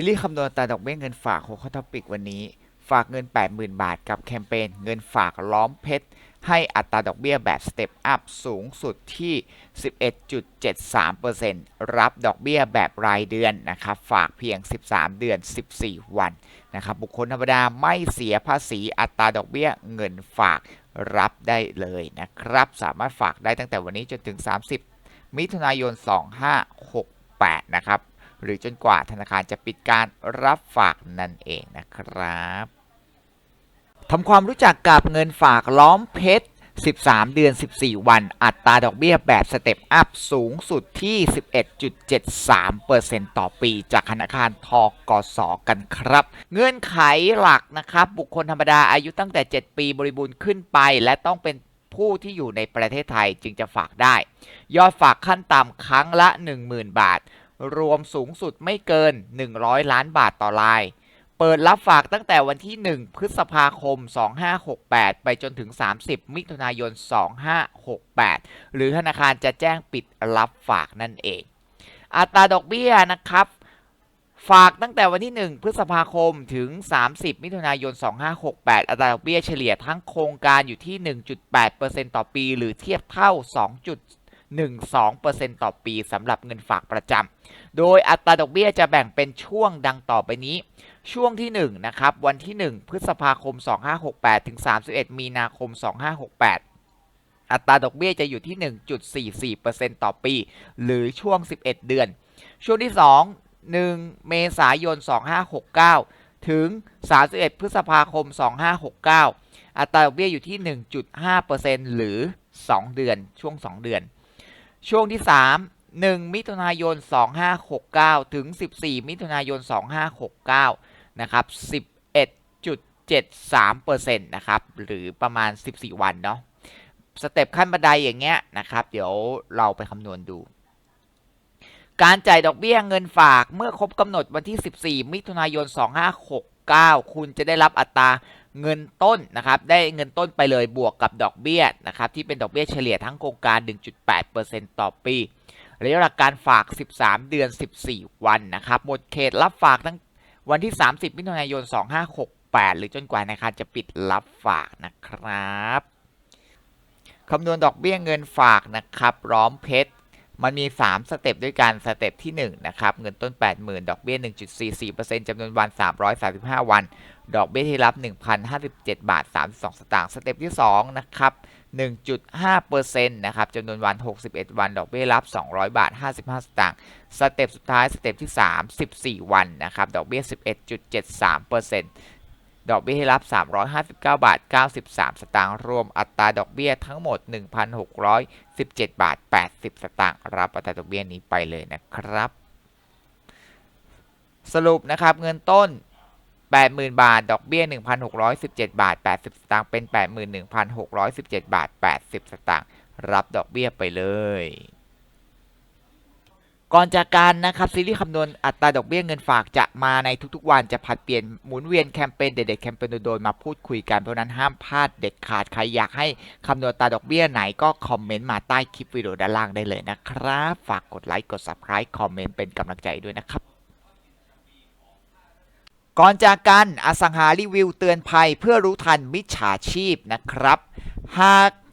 ซีรีส์คำนวณอัตราดอกเบี้ยเงินฝากหัวข้อท็อปิกวันนี้ ฝากเงิน 80,000 บาทกับแคมเปญเงินฝากล้อมเพชร ให้อัตราดอกเบี้ยแบบสเต็ปอัพสูงสุดที่ 11.73%รับดอกเบี้ยแบบรายเดือนนะครับฝากเพียง 13 เดือน 14 วันนะครับบุคคลธรรมดาไม่เสียภาษีอัตราดอกเบี้ยเงินฝากรับได้เลยนะครับ สามารถฝากได้ตั้งแต่วันนี้จนถึง 30 มิถุนายน 2568 นะครับ หรือจนกว่าธนาคารจะปิดการรับฝากนั่นเองนะครับทำความรู้จักกับเงินฝากล้อมเพชร 13 เดือน 14 วัน อัตราดอกเบี้ยแบบสเต็ปอัพสูงสุดที่ 11.73%ต่อปี จากธนาคารทกสกันครับ เงื่อนไขหลักนะครับ บุคคลธรรมดาอายุตั้งแต่ 7 ปีบริบูรณ์ขึ้นไป และต้องเป็นผู้ที่อยู่ในประเทศไทยจึงจะฝากได้ ยอดฝากขั้นต่ำครั้งละ 10,000 บาท รวมสูงสุดไม่เกิน 100 ล้านบาทต่อราย เปิดรับฝากตั้งแต่วันที่ 1 พฤษภาคม 2568 ไปจนถึง 30 มิถุนายน 2568 หรือธนาคารจะแจ้งปิดรับฝากนั่นเอง อัตราดอกเบี้ยนะครับฝากตั้งแต่วันที่ 1 พฤษภาคมถึง 30 มิถุนายน 2568 อัตราดอกเบี้ยเฉลี่ยทั้งโครงการอยู่ที่ 1.8%ต่อปี หรือเทียบเท่า 1-2%ต่อปีสำหรับเงินฝากประจำ โดยอัตราดอกเบี้ยจะแบ่งเป็นช่วงดังต่อไปนี้ ช่วงที่ 1 นะครับ วันที่ 1 พฤษภาคม 2568 ถึง 31 มีนาคม 2568อัตราดอกเบี้ยจะอยู่ที่ 1.44%ต่อปี หรือช่วง 11 เดือน ช่วงที่ 2 1 เมษายน 2569 ถึง 31 พฤษภาคม 2569 อัตราดอกเบี้ยอยู่ที่ 1.5%หรือ 2 เดือน ช่วง 2 เดือน ช่วงที่ 3 1 มิถุนายน 2569 ถึง 14 มิถุนายน 2569 นะครับ 11.73%นะครับ หรือประมาณ 14 วันเนาะ สเต็ปขั้นบันไดอย่างเงี้ยนะครับ เดี๋ยวเราไปคำนวณดู การจ่ายดอกเบี้ยเงินฝากเมื่อครบกำหนดวันที่ 14 มิถุนายน 2569 คุณจะได้รับอัตรา เงินต้นนะครับได้เงินต้นไปเลยบวกกับดอกเบี้ยนะครับที่เป็นดอกเบี้ยเฉลี่ยทั้งโครงการ 1.8%ต่อปีระยะเวลาการฝาก 13 เดือน 14 วันนะครับหมดเขตรับฝากตั้งวันที่ 30 มิถุนายน 2568 หรือจนกว่าธนาคารจะปิดรับฝากนะครับคำนวณดอกเบี้ยเงินฝากนะครับร้อมเพชร มันมี 3 สเต็ปด้วยกัน สเต็ปที่1นะครับ เงินต้น 80,000 ดอกเบี้ย 1.44%จำนวนวัน 335 วัน ดอกเบี้ยที่รับ 1,057 บาท 32 สตางค์ สเต็ปที่ 2 นะครับ 1.5%นะครับจำนวนวัน 61 วัน ดอกเบี้ยรับ 200 บาท 55 สตางค์ สเต็ปสุดท้าย สเต็ปที่ 3 14 วันนะครับ ดอกเบี้ย 11.73% ดอกเบี้ยที่รับ 359 บาท 93 สตางค์ รวมอัตราดอกเบี้ยทั้งหมด 1,617 บาท 80 สตางค์ รับอัตราดอกเบี้ยนี้ไปเลยนะครับ สรุปนะครับ เงินต้น 80,000 บาท ดอกเบี้ย 1,617 บาท 80 สตางค์ เป็น 81,617 บาท 80 สตางค์ รับดอกเบี้ยไปเลย ก่อนจากการนะครับซีรีส์คำนวณอัตราดอกเบี้ยเงินฝากจะมาในทุกๆวันจะผัดเปลี่ยนหมุนเวียนแคมเปญเด็ดๆแคมเปญโดยๆมาพูดคุยกันเพราะนั้นห้ามพลาดเด็ดขาดใครอยากให้คำนวณอัตราดอกเบี้ยไหนก็คอมเมนต์มาใต้คลิปวิดีโอด้านล่างได้เลยนะครับ ฝากกดไลค์กด Subscribe คอมเมนต์เป็นกำลังใจด้วยนะครับก่อนจากกันอสังหารีวิวเตือนภัยเพื่อรู้ทันมิจฉาชีพนะครับ หาก